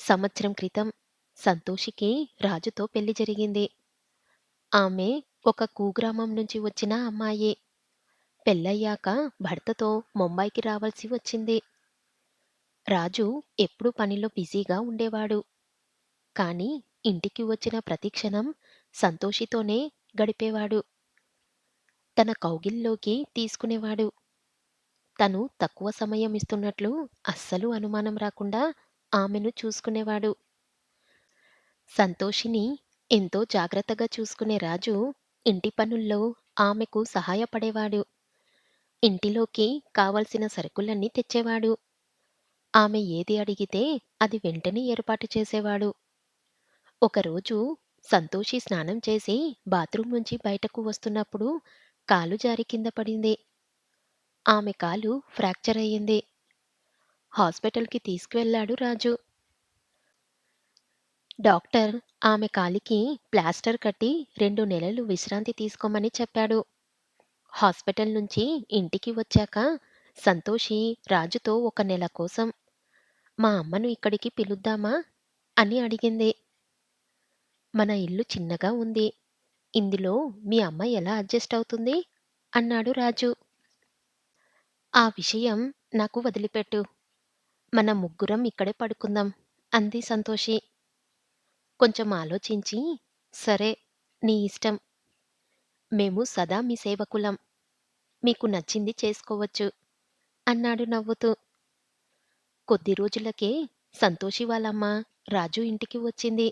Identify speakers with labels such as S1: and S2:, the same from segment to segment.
S1: సంవత్సరం క్రితం సంతోషికి రాజుతో పెళ్ళి జరిగింది. ఆమె ఒక కుగ్రామం నుంచి వచ్చిన అమ్మాయి. పెళ్ళయ్యాక భర్తతో ముంబైకి రావాల్సి వచ్చింది. రాజు ఎప్పుడూ పనిలో బిజీగా ఉండేవాడు. కానీ ఇంటికి వచ్చిన ప్రతిక్షణం సంతోషితోనే గడిపేవాడు. తన కౌగిల్లోకి తీసుకునేవాడు. తను తక్కువ సమయం ఇస్తున్నట్లు అస్సలు అనుమానం రాకుండా ఆమెను చూసుకునేవాడు. సంతోషిని ఎంతో జాగ్రత్తగా చూసుకునే రాజు ఇంటి పనుల్లో ఆమెకు సహాయపడేవాడు. ఇంటిలోకి కావలసిన సరుకులన్నీ తెచ్చేవాడు. ఆమె ఏది అడిగితే అది వెంటనే ఏర్పాటు చేసేవాడు. ఒకరోజు సంతోషి స్నానం చేసి బాత్రూం నుంచి బయటకు వస్తున్నప్పుడు కాలు జారి కింద పడింది. ఆమె కాలు ఫ్రాక్చర్ అయ్యింది. హాస్పిటల్‌కి తీసుకువెళ్ళాడు రాజు. డాక్టర్ ఆమె కాలికి ప్లాస్టర్ కట్టి రెండు నెలలు విశ్రాంతి తీసుకోమని చెప్పాడు. హాస్పిటల్ నుంచి ఇంటికి వచ్చాక సంతోషి రాజుతో ఒక నెల కోసం "మా అమ్మను ఇక్కడికి పిలుద్దామా?" అని అడిగింది. "మన ఇల్లు చిన్నగా ఉంది. ఇందులో మీ అమ్మ ఎలా అడ్జస్ట్ అవుతుంది?" అన్నాడు రాజు. "ఆ విషయం నాకు వదిలిపెట్టు. మన ముగ్గురం ఇక్కడే పడుకుందాం" అంది సంతోషి. కొంచెం ఆలోచించి "సరే నీ ఇష్టం. మేము సదా మీ సేవకులం. మీకు నచ్చింది చేసుకోవచ్చు" అన్నాడు నవ్వుతూ. కొద్ది రోజులకే సంతోషి వాళ్ళమ్మ రాజు ఇంటికి వచ్చింది.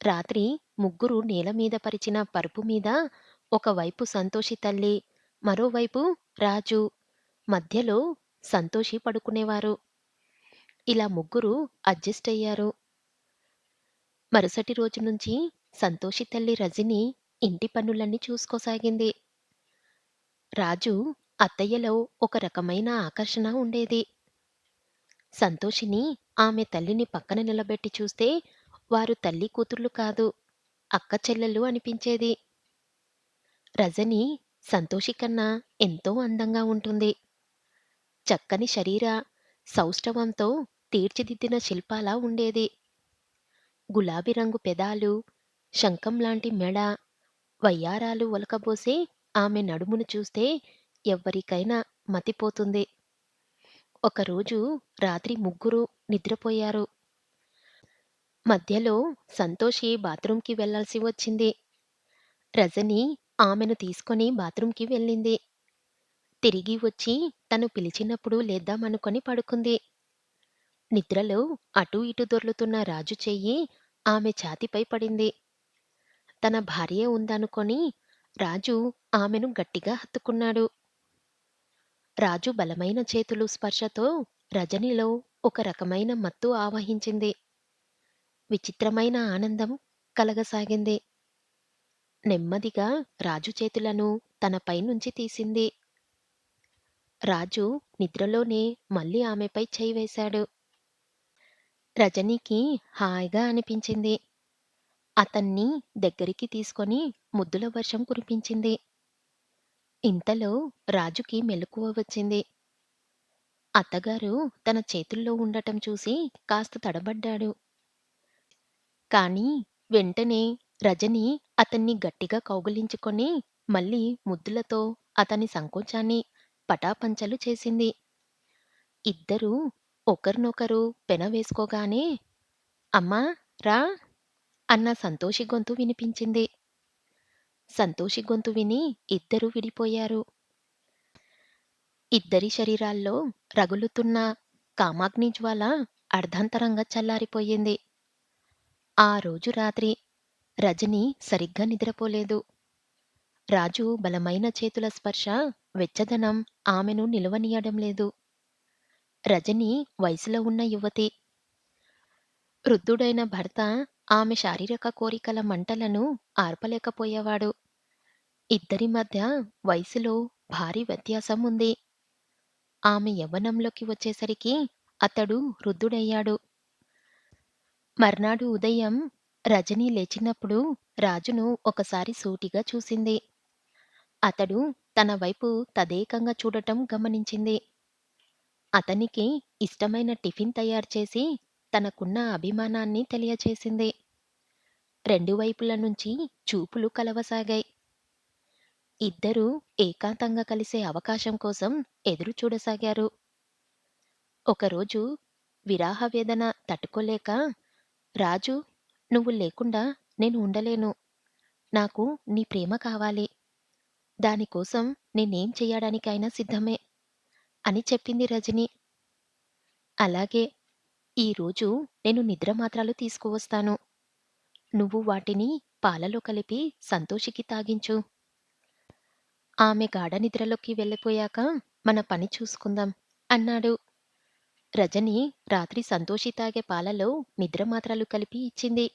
S1: రాత్రి ముగ్గురు నేల మీద పరిచిన పరుపు మీద ఒకవైపు సంతోషి తల్లి, మరోవైపు రాజు, మధ్యలో సంతోషి పడుకునేవారు. ఇలా ముగ్గురు అడ్జస్ట్ అయ్యారు. మరుసటి రోజు నుంచి సంతోషి తల్లి రజని ఇంటి పనులన్నీ చూసుకోసాగింది. రాజు అత్తయ్యలో ఒక రకమైన ఆకర్షణ ఉండేది. సంతోషిని ఆమె తల్లిని పక్కన నిలబెట్టి చూస్తే వారు తల్లి కూతుర్లు కాదు, అక్క చెల్లెలు అనిపించేది. రజని సంతోషి కన్నా ఎంతో అందంగా ఉంటుంది. చక్కని శరీర సౌష్ఠవంతో తీర్చిదిద్దిన శిల్పాలా ఉండేది. గులాబీ రంగు పెదాలు, శంఖం లాంటి మెడ, వయ్యారాలు ఒలకబోసే ఆమె నడుమును చూస్తే ఎవ్వరికైనా మతిపోతుంది. ఒకరోజు రాత్రి ముగ్గురు నిద్రపోయారు. మధ్యలో సంతోషి బాత్రూంకి వెళ్ళాల్సి వచ్చింది. రజని ఆమెను తీసుకొని బాత్రూంకి వెళ్ళింది. తిరిగి వచ్చి తను పిలిచినప్పుడు లేద్దామనుకొని పడుకుంది. నిద్రలో అటూ ఇటూ దొర్లుతున్న రాజు చెయ్యి ఆమె ఛాతీపై పడింది. తన భార్యే ఉందనుకొని రాజు ఆమెను గట్టిగా హత్తుకున్నాడు. రాజు బలమైన చేతులు స్పర్శతో రజనిలో ఒక రకమైన మత్తు ఆవహించింది. విచిత్రమైన ఆనందం కలగసాగింది. నెమ్మదిగా రాజు చేతులను తనపై నుంచి తీసింది. రాజు నిద్రలోనే మళ్ళీ ఆమెపై చేయివేశాడు. వేశాడు. రజనీకి హాయిగా అనిపించింది. అతన్ని దగ్గరికి తీసుకొని ముద్దుల వర్షం కురిపించింది. ఇంతలో రాజుకి మెలకువ వచ్చింది. అత్తగారు తన చేతుల్లో ఉండటం చూసి కాస్త తడబడ్డాడు. కానీ వెంటనే రజని అతన్ని గట్టిగా కౌగులించుకొని మళ్ళీ ముద్దులతో అతని సంకోచాన్ని పటాపంచలు చేసింది. ఇద్దరూ ఒకరినొకరు పెనవేసుకోగానే "అమ్మా రా" అన్న సంతోషి గొంతు వినిపించింది. సంతోషి గొంతు విని ఇద్దరూ విడిపోయారు. ఇద్దరి శరీరాల్లో రగులుతున్న కామాగ్ని జ్వాల అర్ధంతరంగా చల్లారిపోయింది. ఆ రోజు రాత్రి రజని సరిగ్గా నిద్రపోలేదు. రాజు బలమైన చేతుల స్పర్శ, వెచ్చదనం ఆమెను నిలువనీయడం లేదు. రజని వయసులో ఉన్న యువతి. వృద్ధుడైన భర్త ఆమె శారీరక కోరికల మంటలను ఆర్పలేకపోయేవాడు. ఇద్దరి మధ్య వయసులో భారీ వ్యత్యాసం ఉంది. ఆమె యవ్వనంలోకి వచ్చేసరికి అతడు వృద్ధుడయ్యాడు. మర్నాడు ఉదయం రజని లేచినప్పుడు రాజును ఒకసారి సూటిగా చూసింది. అతడు తన వైపు తదేకంగా చూడటం గమనించింది. అతనికి ఇష్టమైన టిఫిన్ తయారు చేసి తనకున్న అభిమానాన్ని తెలియచేసింది. రెండు వైపుల నుంచి చూపులు కలవసాగాయి. ఇద్దరూ ఏకాంతంగా కలిసే అవకాశం కోసం ఎదురు చూడసాగారు. ఒకరోజు విరాహ వేదన తట్టుకోలేక, రాజు నువ్వు లేకుండా నేను ఉండలేను. నాకు నీ ప్రేమ కావాలి. దానికోసం నేనేం చెయ్యడానికైనా సిద్ధమే అని చెప్పింది రజని. అలాగే ఈరోజు నేను నిద్ర మాత్రలు తీసుకువస్తాను. నువ్వు వాటిని పాలలో కలిపి సంతోషికి తాగించు. ఆమె గాఢ నిద్రలోకి వెళ్ళిపోయాక మన పని చూసుకుందాం అన్నాడు. రజని రాత్రి సంతోషి తాగే పాలలో నిద్ర మాత్రలు కలిపి ఇచ్చింది.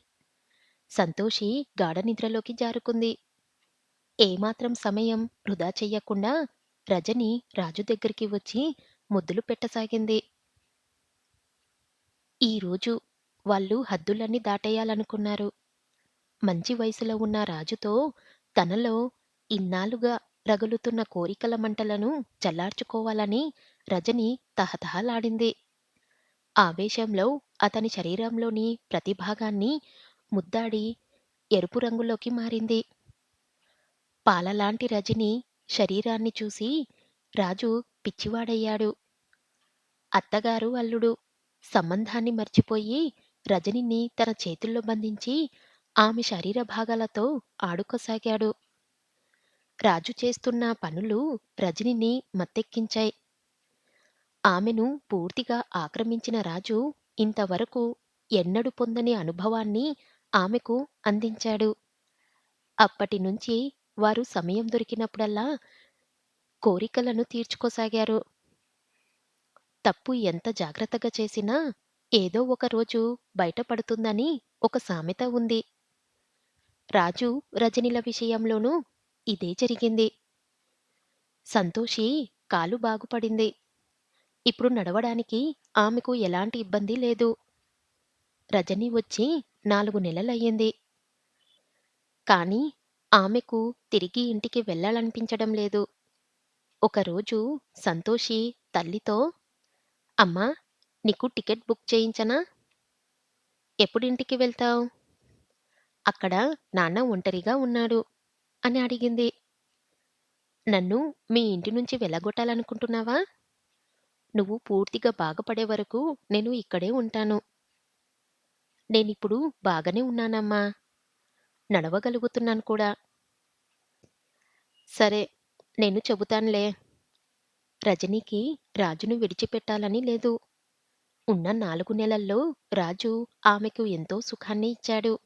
S1: సంతోషి గాఢ నిద్రలోకి జారుకుంది. ఏమాత్రం సమయం వృధా చెయ్యకుండా రజని రాజు దగ్గరికి వచ్చి ముద్దులు పెట్టసాగింది. ఈరోజు వాళ్ళు హద్దులన్నీ దాటేయాలనుకున్నారు. మంచి వయసులో ఉన్న రాజుతో తనలో ఇన్నాళ్ళుగా రగులుతున్న కోరికల మంటలను చల్లార్చుకోవాలని రజని తహతహలాడింది. ఆవేశంలో అతని శరీరంలోని ప్రతి భాగాన్ని ముద్దాడి ఎరుపు రంగులోకి మారింది. పాలలాంటి రజని శరీరాన్ని చూసి రాజు పిచ్చివాడయ్యాడు. అత్తగారు, అల్లుడు సంబంధాన్ని మర్చిపోయి రజనిని తన చేతుల్లో బంధించి ఆమె శరీర భాగాలతో ఆడుకోసాగాడు. రాజు చేస్తున్న పనులు రజనిని మత్తెక్కించాయి. ఆమెను పూర్తిగా ఆక్రమించిన రాజు ఇంతవరకు ఎన్నడూ పొందని అనుభవాన్ని ఆమెకు అందించాడు. అప్పటి నుంచి వారు సమయం దొరికినప్పుడల్లా కోరికలను తీర్చుకోసాగారు. తప్పు ఎంత జాగ్రత్తగా చేసినా ఏదో ఒక రోజు బయటపడుతుందని ఒక సామెత ఉంది. రాజు, రజనిల విషయంలోనూ ఇదే జరిగింది. సంతోషి కాలు బాగుపడింది. ఇప్పుడు నడవడానికి ఆమెకు ఎలాంటి ఇబ్బంది లేదు. రజని వచ్చి నాలుగు నెలలయ్యింది. కానీ ఆమెకు తిరిగి ఇంటికి వెళ్ళాలనిపించడం లేదు. ఒకరోజు సంతోషి తల్లితో అమ్మా! నీకు టికెట్ బుక్ చేయించనా? ఎప్పుడింటికి వెళ్తావ్? అక్కడ నాన్న ఒంటరిగా ఉన్నాడు అని అడిగింది. నన్ను మీ ఇంటి నుంచి వెళ్ళగొట్టాలనుకుంటున్నావా? నువ్వు పూర్తిగా బాగుపడే వరకు నేను ఇక్కడే ఉంటాను. నేనిప్పుడు బాగానే ఉన్నానమ్మా! నడవగలుగుతున్నాను కూడా. సరే నేను చెబుతానులే రజనీకి రాజును విడిచిపెట్టాలని లేదు. ఉన్న నాలుగు నెలల్లో రాజు ఆమెకు ఎంతో సుఖాన్ని ఇచ్చాడు.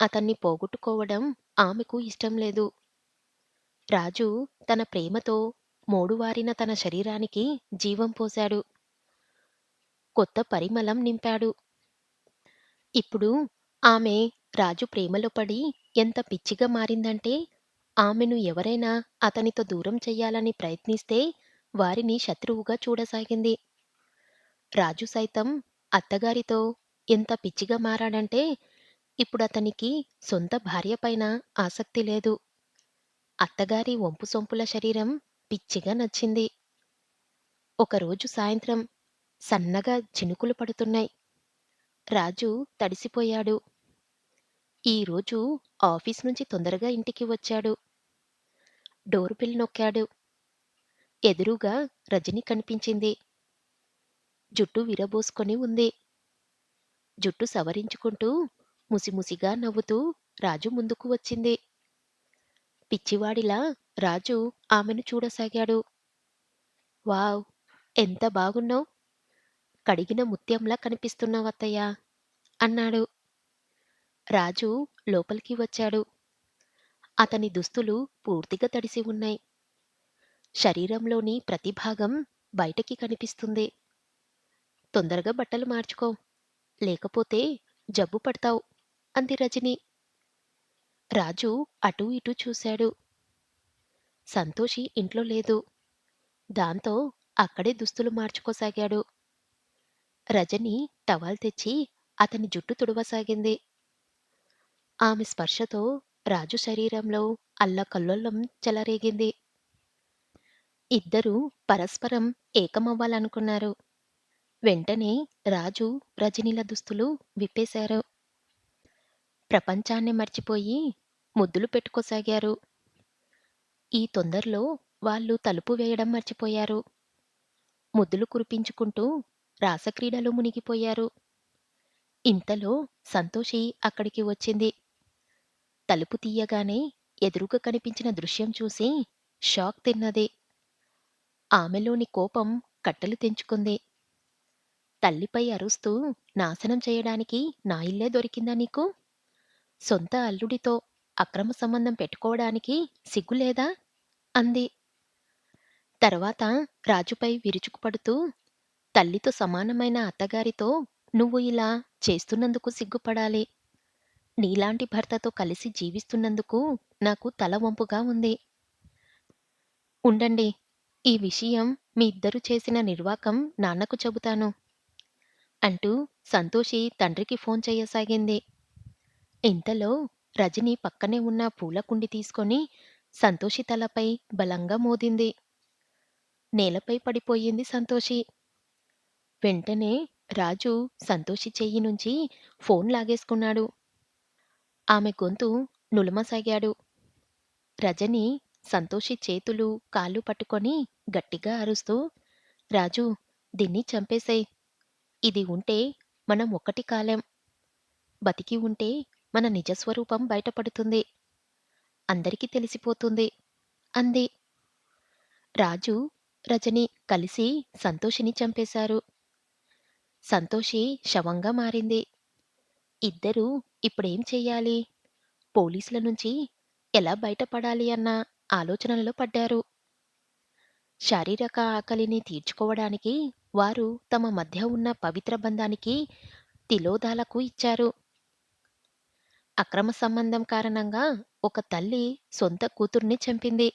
S1: అతన్ని పోగొట్టుకోవడం ఆమెకు ఇష్టం లేదు. రాజు తన ప్రేమతో మోడువారిన తన శరీరానికి జీవం పోశాడు. కొత్త పరిమళం నింపాడు. ఇప్పుడు ఆమె రాజు ప్రేమలో పడి ఎంత పిచ్చిగా మారిందంటే ఆమెను ఎవరైనా అతనితో దూరం చెయ్యాలని ప్రయత్నిస్తే వారిని శత్రువుగా చూడసాగింది. రాజు సైతం అత్తగారితో ఎంత పిచ్చిగా మారాడంటే ఇప్పుడు అతనికి సొంత భార్యపైన ఆసక్తి లేదు. అత్తగారి వంపు సొంపుల శరీరం పిచ్చిగా నచ్చింది. ఒకరోజు సాయంత్రం సన్నగా చినుకులు పడుతున్నాయి. రాజు తడిసిపోయాడు. ఈరోజు ఆఫీస్ నుంచి తొందరగా ఇంటికి వచ్చాడు. డోర్ బెల్ నొక్కాడు. ఎదురుగా రజని కనిపించింది. జుట్టు విరబోసుకొని ఉంది. జుట్టు సవరించుకుంటూ ముసిముసిగా నవ్వుతూ రాజు ముందుకు వచ్చింది. పిచ్చివాడిలా రాజు ఆమెను చూడసాగాడు. వావ్! ఎంత బాగున్నావ్! కడిగిన ముత్యంలా కనిపిస్తున్నావత్తయ్యా! అన్నాడు. రాజు లోపలికి వచ్చాడు. అతని దుస్తులు పూర్తిగా తడిసి ఉన్నాయి. శరీరంలోని ప్రతి భాగం బయటకి కనిపిస్తుంది. తొందరగా బట్టలు మార్చుకో. లేకపోతే జబ్బు పడతావ్ అంది రజని. రాజు అటూ ఇటూ చూశాడు. సంతోషి ఇంట్లో లేదు. దాంతో అక్కడే దుస్తులు మార్చుకోసాగాడు. రజని టవాల్ తెచ్చి అతని జుట్టు తుడవసాగింది. ఆమె స్పర్శతో రాజు శరీరంలో అల్లకల్లోలం చెలరేగింది. ఇద్దరూ పరస్పరం ఏకమవ్వాలనుకున్నారు. వెంటనే రాజు రజనీల దుస్తులు విప్పేశారు. ప్రపంచాన్ని మర్చిపోయి ముద్దులు పెట్టుకోసాగారు. ఈ తొందరలో వాళ్ళు తలుపు వేయడం మర్చిపోయారు. ముద్దులు కురిపించుకుంటూ రాసక్రీడలో మునిగిపోయారు. ఇంతలో సంతోషి అక్కడికి వచ్చింది. తలుపు తీయగానే ఎదురుగా కనిపించిన దృశ్యం చూసి షాక్ తిన్నది. ఆమెలోని కోపం కట్టలు తెంచుకుంది. తల్లిపై అరుస్తూ నాశనం చేయడానికి నా ఇల్లే దొరికిందా నీకు? సొంత అల్లుడితో అక్రమ సంబంధం పెట్టుకోవడానికి సిగ్గులేదా? అంది. తర్వాత రాజుపై విరుచుకుపడుతూ తల్లితో సమానమైన అత్తగారితో నువ్వు ఇలా చేస్తున్నందుకు సిగ్గుపడాలి. నీలాంటి భర్తతో కలిసి జీవిస్తున్నందుకు నాకు తల వంపుగా ఉంది. ఉండండి. ఈ విషయం మీ ఇద్దరు చేసిన నిర్వాకం నాన్నకు చెబుతాను. అంటూ సంతోషి తండ్రికి ఫోన్ చేయసాగింది ఇంతలో రజని పక్కనే ఉన్న పూలకుండి తీసుకొని సంతోషి తలపై బలంగా మోదింది. నేలపై పడిపోయింది సంతోషి. వెంటనే రాజు సంతోషి చెయ్యి నుంచి ఫోన్ లాగేసుకున్నాడు. ఆమె గొంతు నులమసాగాడు. రజని సంతోషి చేతులు, కాళ్ళు పట్టుకొని గట్టిగా అరుస్తూ రాజు దీన్ని చంపేసేయ్. ఇది ఉంటే మనం ఒక్కటి కాలేం. బతికి ఉంటే మన నిజస్వరూపం బయటపడుతుంది. అందరికీ తెలిసిపోతుంది అంది. రాజు, రజని కలిసి సంతోషిని చంపేశారు. సంతోషి శవంగా మారింది. ఇద్దరూ ఇప్పుడేం చెయ్యాలి? పోలీసుల నుంచి ఎలా బయటపడాలి అన్న ఆలోచనల్లో పడ్డారు. శారీరక ఆకలిని తీర్చుకోవడానికి వారు తమ మధ్య ఉన్న పవిత్ర బంధానికి తిలోదాలకు ఇచ్చారు. అక్రమ సంబంధం కారణంగా ఒక తల్లి సొంత కూతుర్ని చంపింది.